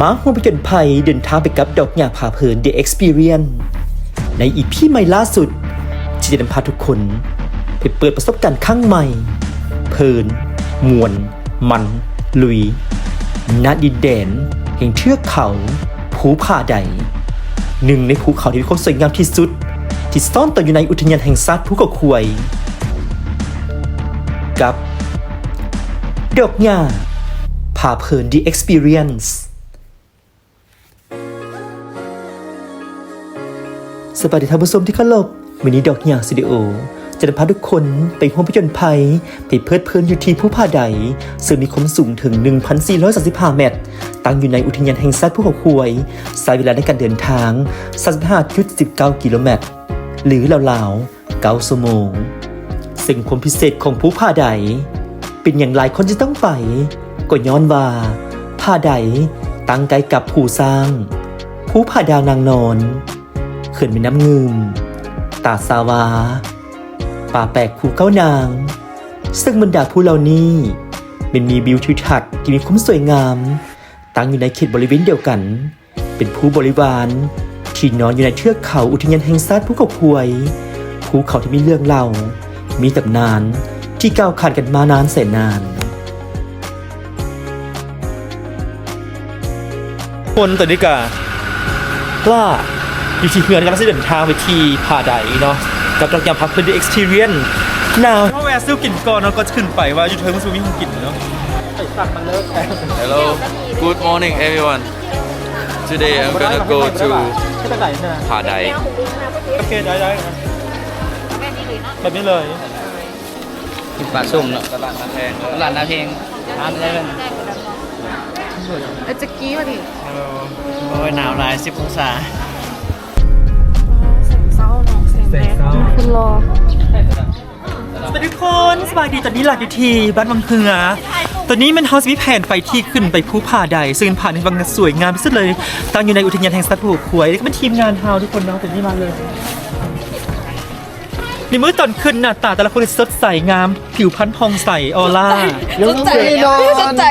มาร์คหัวไปกันภัยเดินทางไปกับดอกหญ้าผาเพลิน The Experience ในอีพีใหม่ล่าสุดที่จะนำพาทุกคนไปเปิดประสบการณ์ข้างใหม่ เพลิน มวนมัน ลุยณดินแดนแห่งเทือกเขาภูผาใด หนึ่งในภูเขาที่มีความสวยงามที่สุด ที่ซ่อนตัวอยู่ในอุทยานแห่งชาติภูเขาควย กับ ดอกหญ้าผาเพลิน The Experience สวัสดีท่านผู้ชมที่เคารพวันนี้ดอกหญ้าสตูดิโอ จะนำพาทุกคนไปห้องพิจนภัยไปเพลิดเพลินอยู่ที่ภูผาใดซึ่งมีความสูงถึง 1,435 เมตร ตั้งอยู่ในอุทยานแห่งชาติภูเขาควยใช้เวลาในการเดินทาง 35.19 กิโลเมตร หรือราวๆ9ชั่วโมงสิ่งความพิเศษของภูผาใด เป็นอย่างไรคนจะต้องไปก็ย้อนว่าผาใดตั้งใกลกับภูสร้างภูผาดาวนางนอน เขื่อนแม่น้ำงืม ตาสาวา ป่าแปลกภูเก้านาง ซึ่งบรรดาภูเหล่านี้มันมีวิวทิวทัศน์ที่มีความสวยงาม ตั้งอยู่ในเขตบริเวณเดียวกัน เป็นภูบริวารที่นอนอยู่ในเทือกเขาอุทยานแห่งชาติภูเขาพวยภูเขาที่มีเรื่องเล่า มีตำนานที่ก้าวขานกันมานานแสนนานคนตัวนี้กะว่า อยู่ที่เฮือนกำลังจะเดินทางไปที่ผาใดเนาะกับดอกยามพักเพื่อน The Experience นาวเพราะแวะซื้อกินก่อนเนาะก็จะขึ้นไปว่าอยู่เทิงมันสูมีของกินเนาะไปสั่งมันเลิกแ Hello, good morning everyone. Today I'm gonna go to ไม่ไปไหนนะ Padai. โอเคได้ได้แบบนี้เลยกินปลาส้มเนาะตลาดนาแพงตลาดนาเพลงทานได้เป็นเออจะกี้มาดิโอ้ยหนาวหลายสิบองศา รอสวัสดีทุกคนสบายดีตอนนี้หลักอยู่ที่บ้านวังเฮือตอนนี้มันเฮาส์วิแผนไปที่ขึ้นไปภูผาใด ซึ่งผ่านในบางสวยงามที่สุดเลยตั้งอยู่ในอุทยานแห่งสัตว์ภูขวยแล้วก็เป็นทีมงานเฮาทุกคนเนาะแต่นี่มาเลย นี่มื้อตอนขึ้นหน้าตาแต่ละคนสดใสงาม ผิวพรรณพองใสออร่าสดใจสดใจ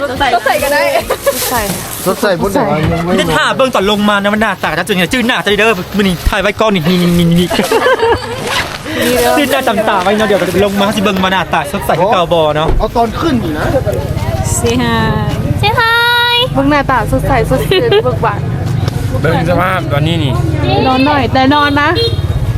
สดใจสดใจก็ได้สดใจรถใส่พุ่นแต่ว่ายังไม่นี่ถ้าเบิ่งตอนลงมานะมันหน้าตาจะจืดจืดหน้าจะได้เด้อมื้อนี้ถ่ายไว้ก่อนนี่นี่นี่นี่จืดหน้าตำตาไว้เนาะเดี๋ยวลงมาสิเบิ่งมาหน้าตาสดใสคือเก่าบ่เนาะเอาตอนขึ้นอยู่นะเสียหายเสียหายเบิ่งหน้าตาสดใสสดชื่นเบิกบานเบิ่งสภาพตอนนี้นี่นอนหน่อยแต่นอนนะได้แล้วเ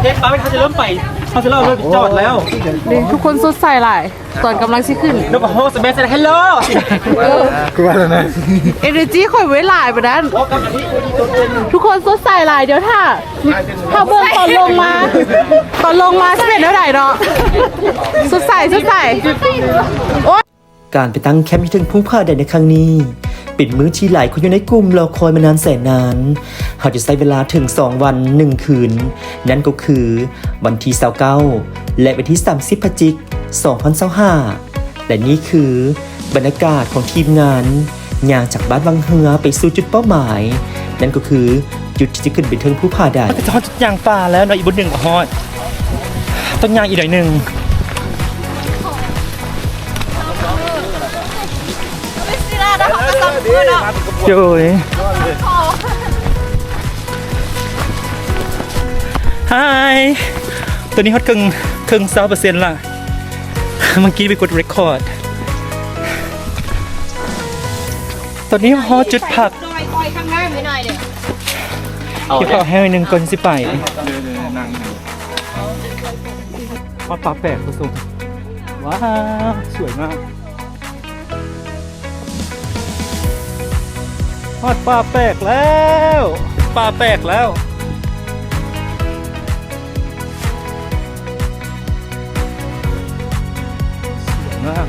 เทปป้าไม่เขาจะเริ่มไปเขาจะเริ่มเริ่มจอดแล้วๆนี่ทุกคนสดใสหลายตอนกำลังสิขึ้นแล้วก็โฮสแมสฮัลโหลกูว่าแล้วนะเอเนจีข่อยไว้หลายไปนั้น ทุกคนสดใสหลายเดี๋ยวถ้าถ้าเบิ่งตอนลงมา ตอนลงมาสิเป็นเท่าไหร่เนาะสดใสสดใส การไปตั้งแคมป์ที่ถึงภูผาแดนในครั้งนี้ป็นมื้อที่หลายคนอยู่ในกลุ่มรอคอยมานานแสนนานเขาจะใช้เวลาถึง 2 วัน 1 คืน นั่นก็คือวันที่29และวันที่ 30พฤศจิก2025และนี่คือบรรยากาศของทีมงานย่างจากบ้านวังเฮือไปสู่จุดเป้าหมาย นั่นก็คือจุดที่จะขึ้นไปถึงภูผาแดนจะฮอดจุดยางป่าแล้วหน่อยอีกบนหนึ่งก็ฮอดต้องย่างอีกหน่อยหนึ่ง โดยฮายตัวนี้ฮอตครึ่งครึ่งซาเปอร์เซ็นต์ละเมื่อกี้ไปกดเรคคอร์ดตอนนี้ฮอตจุดผักเดี๋ยวขอให้หนึ่งก่อนสิไปฮอตปลาแปลกผู้ชมว้าว สวยมาก ทอดปลาแปลกแล้วปลาแปลกแล้วสวยมาก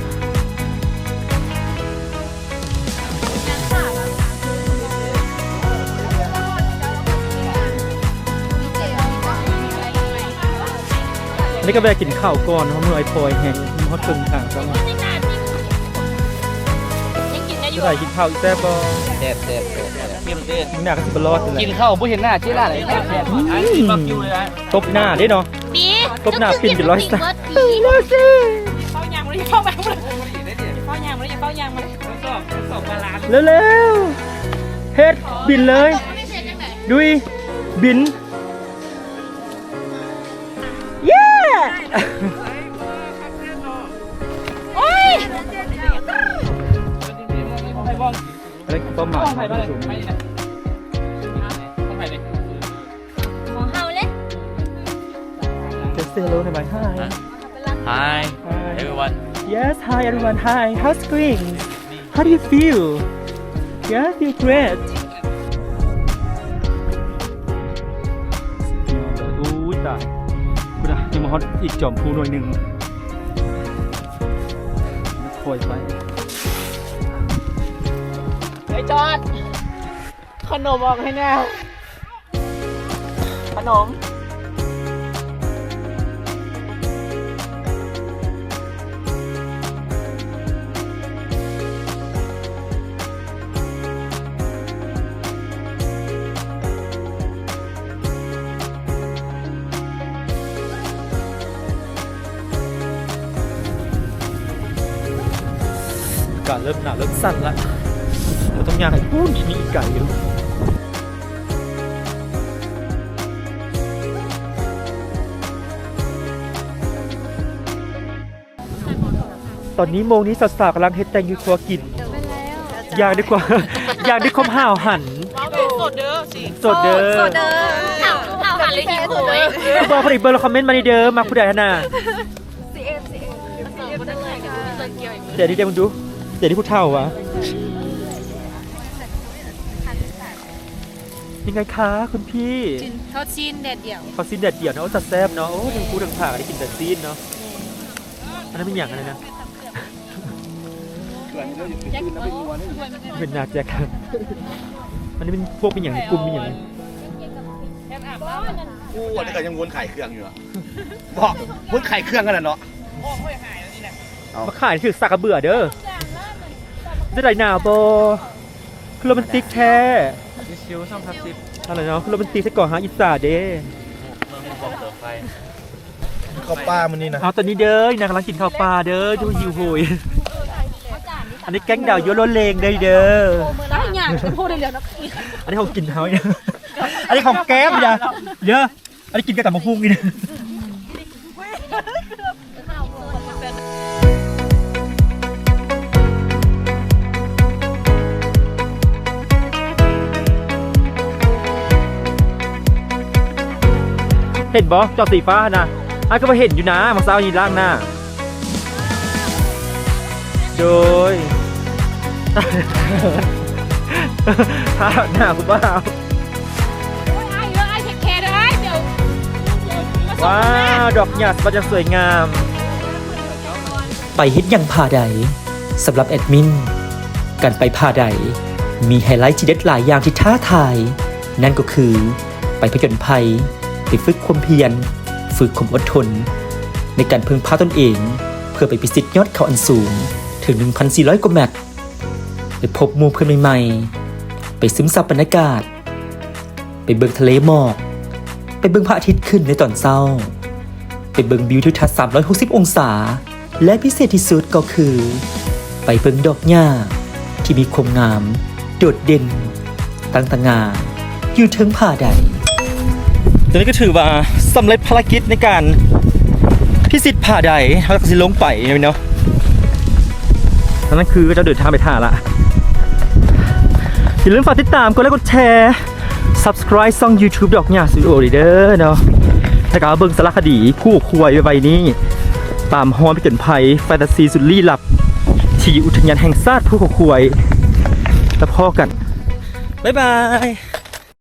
นนี้ก็แวะกินข้าวก่อนเพราะมือไอ้พลอยแห้งมันฮอตเกินทางแล้วมา จะได้กินข้าวอีแซ่บบ่แซ่บแซ่บแซ่บแซ่บเกมเต้มึงหน้าก็สิบรอดเลยกินข้าวผู้เห็นหน้าเจ๊ล่าเลยแค่แค่อันนี้บักอยู่เลยนะตบหน้าได้เนาะบีตบหน้าปิ่นเป็นร้อยสักบีเข้ายางมาเลยเข้ามาเลยเข้ายางมาเลยเข้ายางมาเลยสอบทดสอบมาลานเร็วๆเฮ็ดบินเลยดุยบินเย้ ไผ่บ้างเลยไผ่นี่นะบ้องไผ่เลยของเฮาเลยจะเซลโลในใบ Hi Hi Hi everyone Yes hi everyone Hi how's it going How do you feel Yeah feel great อู้ยตายคุณอะยังมาฮอตอีกจอมพูหน่วยหนึ่งคอยไป ไอ้จอด ขนมออกให้แน่ขนมกาเริ่มหนาวเริ่มสั่นละ เราต้องย่างให้พูดมีมีอีกไก่อยู่ตอนนี้โมงนี้สาวๆกำลังเฮ็ดแตงยูครัวกินย่างดีกว่าย่างด้วยความห่าวหัน สดเด้อสิสดเด้อโซเดอร์ข่าวข่าวหันเลยหิวโหยบอกผลิตเบอร์เราคอมเมนต์มาในเด้อมาผู้ใดฮะน่ะเดี๋ยวนี้เดี๋ยวมึงดูเดี๋ยวนี้ผู้เฒ่าวะ ยังไงคะคุณพี่เขาชินแดดเดียวเขาซีนแดดเดี่ยวเนาะโอ้จัดแซ่บเนาะโอ้ถึงพูดถึงผ่าได้กินแต่ซีนเนาะอันนั้นเป็นอย่างอะไรนะเป็นนาแจ็คครับอันนี้เป็นพวกเป็นอย่างกลุ่มเป็นอย่างกูอันนี้ก็ยังวนไข่เครื่องอยู่อะบอกวนไข่เครื่องกันนะเนาะมาขายคือสักกระเบื่อเด้อจะได้หนาวโบคือ โรแมนติกแท้ชิวช่องทับสิบอะไรเนาะคือโรแมนติกใส่ก่อหาอิสาเด้เมืองบอกเติมไฟข้าวป้ามันนี่นะเอาตอนนี้เด้อนางกำลังกินข้าวปลาเด้อดูหิวโหยอันนี้แก๊งดาวโยโรเลงเด้อเด้อได้ยังเป็นพูดได้เร็วนะอันนี้ของกินเฮาเนี่ยอันนี้ของแก้มอย่าเยอะอันนี้กินกับตำมะพุงนี่ เห็นบอจอสีฟ้านะอันก็มาเห็นอยู่นะมาเศร้ายีล่างหน้า โดยถ้าหน้าคุณบ้าไอ้เยอะไอ้เทคแคร์ได้เดี๋ยวว้าว ดอกหยาดมันจะสวยงาม ไปเฮ็ดยังผ่าใดสำหรับแอดมิน การไปผ่าใดมีไฮไลท์ที่เด็ดหลายอย่างที่ท้าทาย นั่นก็คือไปผจญภัย ไปฝึกความเพียร ฝึกความอดทน ในการพึ่งพาตนเอง เพื่อไปพิสิทธิ์ยอดเขาอันสูงถึง 1,400 กว่าแมตช์ไปพบมู่เพื่อนใหม่ๆ ไปซึมซับบรรยากาศ ไปเบิงทะเลหมอก ไปเบิ่งพระอาทิตย์ขึ้นในตอนเช้า ไปเบิ่งวิวทิวทัศน์360 องศา และพิเศษที่สุดก็คือ ไปเบิ่งดอกหญ้าที่มีความงาม โดดเด่น ตั้งต่างาอยู่เทิงผาใด ตอนนี้ก็ถือว่าสำเร็จภารกิจในการพิสิทธิ์ผ่าใดเราก็สิลงไปเนาะนั่นคือก็จะเดินทางไปท่าละอย่าลืมฝากติดตามกดไลค์กดแชร์ subscribe ช่อง YouTube ดอกหญ้าสตูดิโอดีเด้อเนาะแล้วก็เบิ่งสารคดีคู่ควยไว้นี้ ตามฮอนไปเกินภัยแฟนตาซีสุดลี้ลับ ที่อุทยานแห่งชาติผู้ควยแล้วพ่อกัน บ๊ายบาย